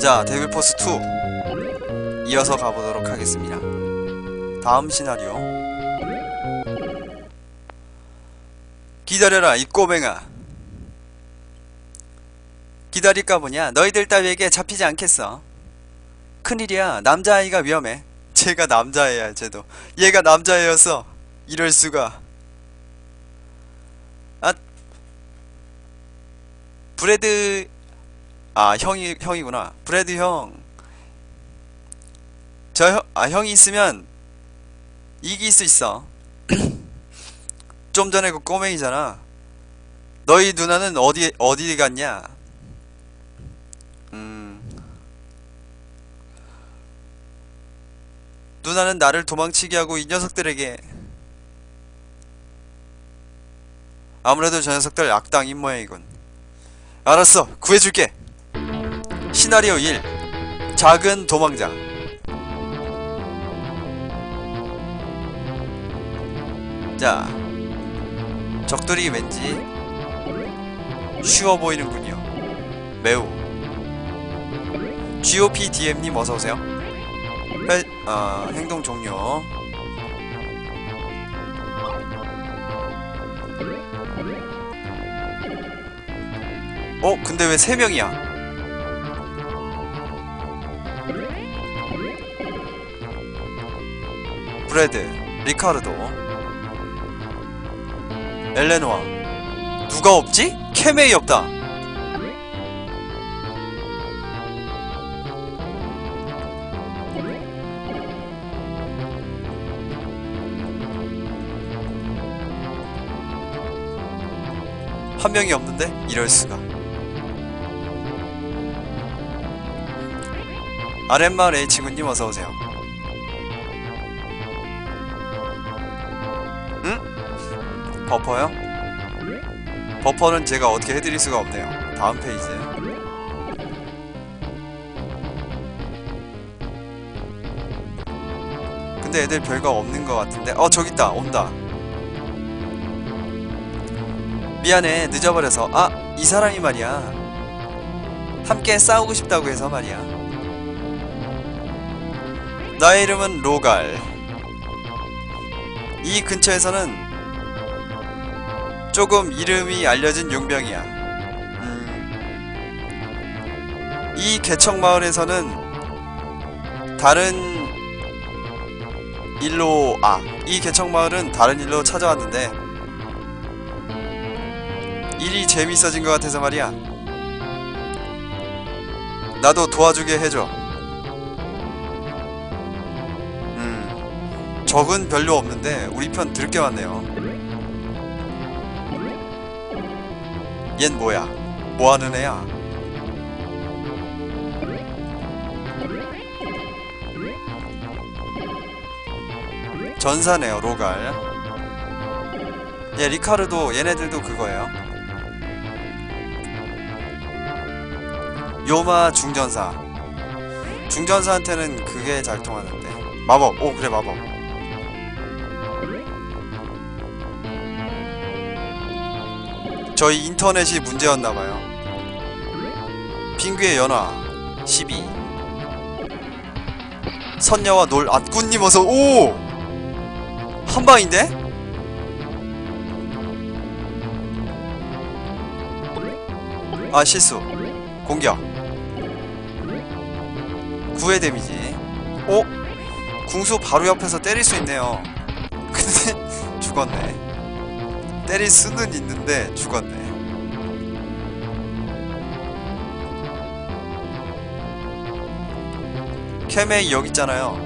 자, 데빌포스 2 이어서 가보도록 하겠습니다. 다음 시나리오. 기다려라, 이 꼬맹아. 기다릴까 보냐? 너희들 따위에게 잡히지 않겠어. 큰일이야. 남자아이가 위험해. 쟤가 남자애야, 쟤도. 얘가 남자애였어. 이럴 수가. 아, 브레드 아 형이 형이구나. 브레드 형저 형, 아 형이 있으면 이길 수 있어. 좀 전에 그 꼬맹이잖아. 너희 누나는 어디 어디 갔냐? 음. 누나는 나를 도망치게 하고 이 녀석들에게. 아무래도 저 녀석들 악당인 모양이군 알았어. 구해줄게 시나리오 1 작은 도망자. 자 적들이 왠지 쉬워 보이는군요. 매우. GOP DM님 어서오세요. 헬, 아, 행동 종료. 어 근데 왜 3명이야 브레드, 리카르도, 엘레노아. 누가 없지? 케메이 없다. 한 명이 없는데? 이럴 수가. 아랫마을 H군님 어서오세요. 버퍼요? 버퍼는 제가 어떻게 해드릴 수가 없네요. 다음 페이지. 근데 애들 별거 없는 것 같은데. 어, 저기 있다. 온다. 미안해. 늦어버려서. 아, 이 사람이 말이야. 함께 싸우고 싶다고 해서 말이야. 나의 이름은 로갈. 이 근처에서는 조금 이름이 알려진 용병이야. 음. 이 개척 마을에서는 다른 일로 아, 이 개척 마을은 다른 일로 찾아왔는데 일이 재밌어진 것 같아서 말이야. 나도 도와주게 해줘. 음, 적은 별로 없는데 우리 편 들게 왔네요. 얜 뭐야? 뭐하는 애야? 전사네요 로갈. 예 리카르도 얘네들도 그거예요. 요마 중전사. 중전사한테는 그게 잘 통하는데. 마법. 오 그래 마법 저희 인터넷이 문제였나봐요. 빙귀의 연화 12 선녀와 놀 앗군님 어서 오! 한방인데? 아 실수 공격 9회 데미지 오? 궁수 바로 옆에서 때릴 수 있네요 근데 죽었네 때릴 수는 있는데 죽었네. 케메이 여기 있잖아요.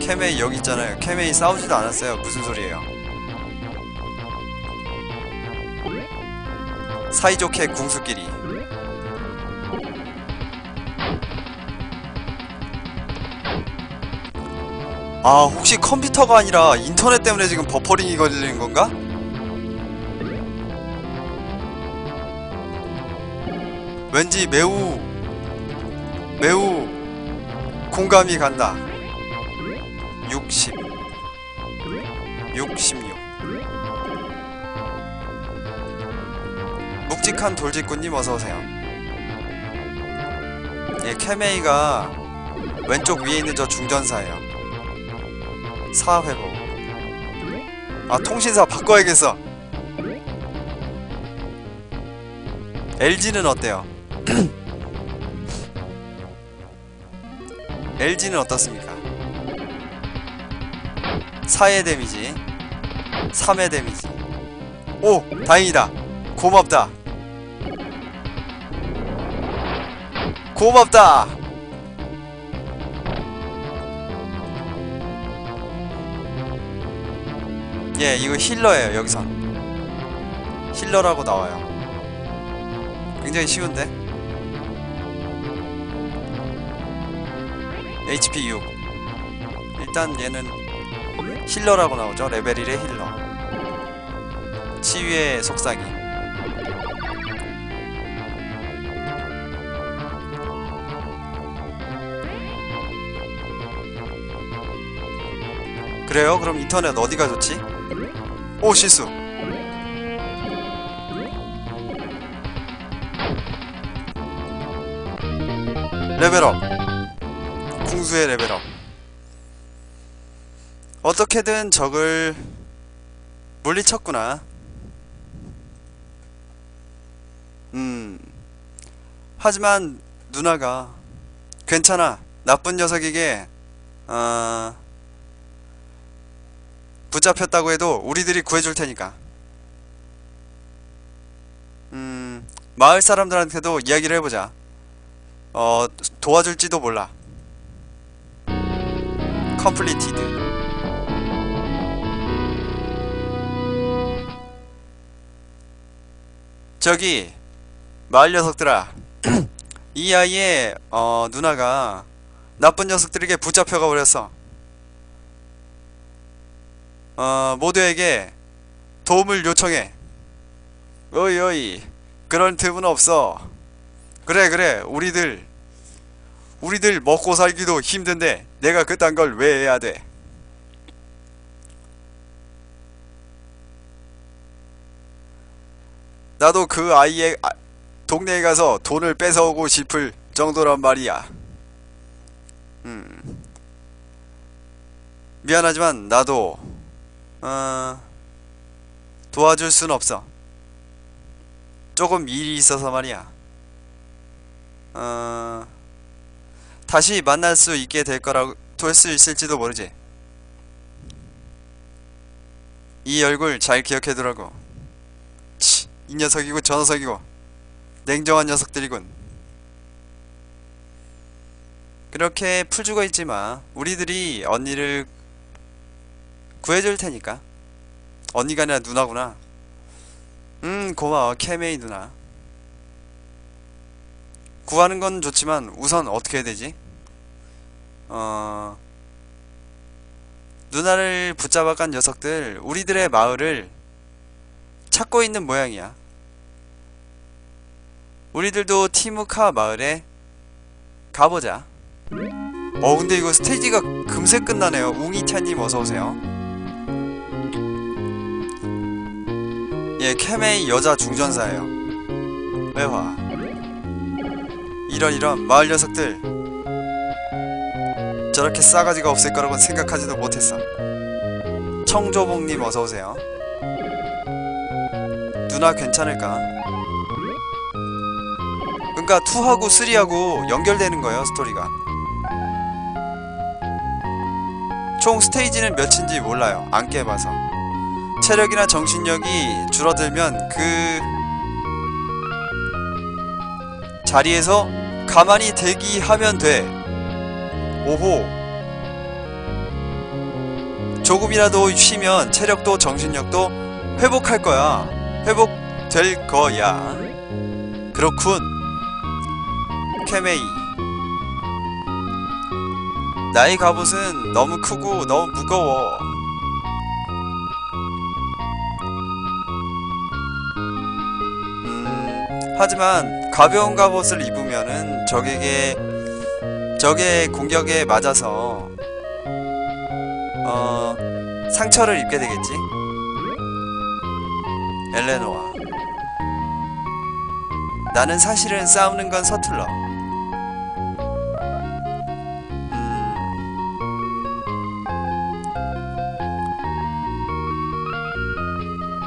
케메이 여기 있잖아요. 케메이 싸우지도 않았어요. 무슨 소리예요? 사이좋게 궁수끼리. 아 혹시 컴퓨터가 아니라 인터넷 때문에 지금 버퍼링이 걸리는 건가? 왠지 매우 매우 공감이 간다. 60 66 묵직한 돌직구님 어서오세요. 예, 케메이가 왼쪽 위에 있는 저 중전사예요. 사회복. 아, 통신사 바꿔야겠어. LG는 어때요? LG는 어떻습니까? 4의 데미지 3의 데미지. 오! 다행이다. 고맙다. 고맙다. 예 이거 힐러예요 여기선. 힐러라고 나와요. 굉장히 쉬운데 HP 6 일단 얘는 힐러라고 나오죠. 레벨 1의 힐러. 치유의 속삭이. 그래요? 그럼 인터넷 어디가 좋지? 오 실수. 레벨업 궁수의 레벨업. 어떻게든 적을 물리쳤구나. 음. 하지만 누나가 괜찮아. 나쁜 녀석에게 어... 붙잡혔다고 해도 우리들이 구해줄 테니까. 음 마을 사람들한테도 이야기를 해보자. 어 도와줄지도 몰라 컴플리티드. 저기 마을 녀석들아. 이 아이의 어 누나가 나쁜 녀석들에게 붙잡혀가 버렸어. 어 모두에게 도움을 요청해. 어이 어이 그런 틈은 없어. 그래 그래 우리들 우리들 먹고 살기도 힘든데 내가 그딴 걸 왜 해야 돼? 나도 그 아이의 아- 동네에 가서 돈을 뺏어오고 싶을 정도란 말이야. 음. 미안하지만 나도 어 도와줄 순 없어. 조금 일이 있어서 말이야. 어 다시 만날 수 있게 될 거라고 될 수 있을지도 모르지. 이 얼굴 잘 기억해두라고. 치, 이 녀석이고 저 녀석이고. 냉정한 녀석들이군. 그렇게 풀 죽어 있지 마. 우리들이 언니를 구해줄 테니까. 언니가 아니라 누나구나. 음 고마워 케메이 누나 구하는 건 좋지만 우선 어떻게 해야 되지? 어... 누나를 붙잡아간 녀석들 우리들의 마을을 찾고 있는 모양이야. 우리들도 티무카 마을에 가보자. 어 근데 이거 스테이지가 금세 끝나네요. 웅이차님 어서오세요. 예 케메이 여자 중전사예요. 외화 이런 이런 마을 녀석들. 저렇게 싸가지가 없을 거라고는 생각하지도 못했어. 청조봉님 어서오세요. 누나 괜찮을까? 그니까 2하고 3하고 연결되는 거예요 스토리가. 총 스테이지는 몇인지 몰라요 안 깨봐서. 체력이나 정신력이 줄어들면 그 자리에서 가만히 대기하면 돼. 오호. 조금이라도 쉬면 체력도 정신력도 회복할 거야. 회복될 거야. 그렇군. 케메이. 나의 갑옷은 너무 크고 너무 무거워 하지만 가벼운 갑옷을 입으면은 적에게 적의 공격에 맞아서 어 상처를 입게 되겠지? 엘레노아. 나는 사실은 싸우는 건 서툴러. 음.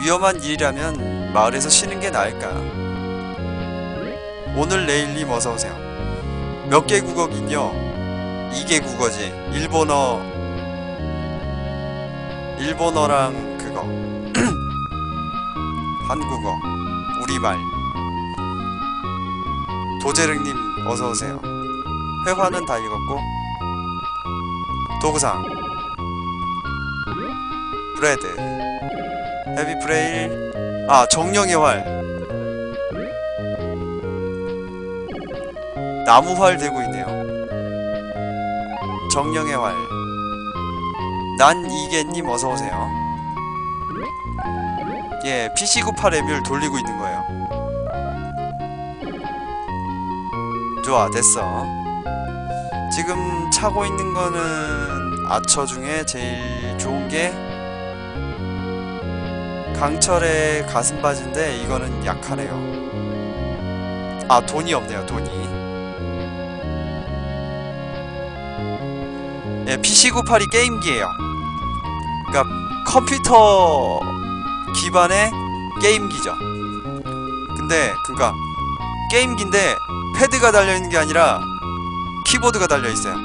위험한 일이라면 마을에서 쉬는 게 나을까? 오늘 내일님 어서 오세요. 몇 개 국어긴요? 2개 국어지. 일본어. 일본어랑 그거. 한국어. 우리말. 도재릉님 어서 오세요. 회화는 다 읽었고. 도구상. 브레드. 헤비 프레일 아 정령의 활 나무 활 들고 있네요. 정령의 활난 이계님 어서오세요. 예 PC98 에뮬 돌리고 있는 거예요. 좋아 됐어. 지금 차고 있는 거는 아처 중에 제일 좋은 게 강철의 가슴 바지인데 이거는 약하네요. 아 돈이 없네요 돈이. 예 PC98이 게임기예요. 그러니까 컴퓨터 기반의 게임기죠. 근데 그니까 게임기인데 패드가 달려 있는 게 아니라 키보드가 달려 있어요.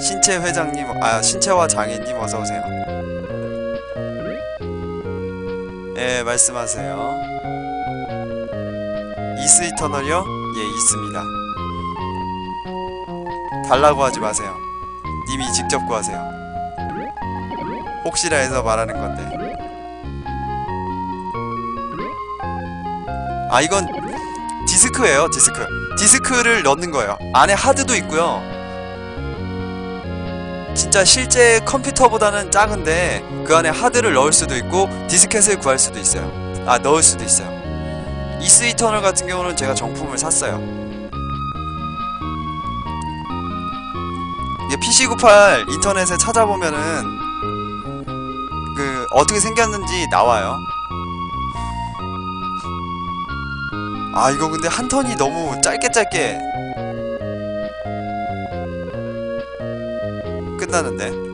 신채 회장님, 아 신채화 장애님 어서 오세요. 예, 말씀하세요. 이스 이터널이요? 예, 있습니다. 달라고 하지 마세요. 님이 직접 구하세요. 혹시라 해서 말하는 건데. 아, 이건 디스크예요, 디스크. 디스크를 넣는 거예요. 안에 하드도 있고요. 진짜 실제 컴퓨터보다는 작은데 그 안에 하드를 넣을 수도 있고 디스켓을 구할 수도 있어요. 아 넣을 수도 있어요. 이스 이터널 같은 경우는 제가 정품을 샀어요. PC98 인터넷에 찾아보면은 그 어떻게 생겼는지 나와요. 아 이거 근데 한 턴이 너무 짧게 짧게 끝나는데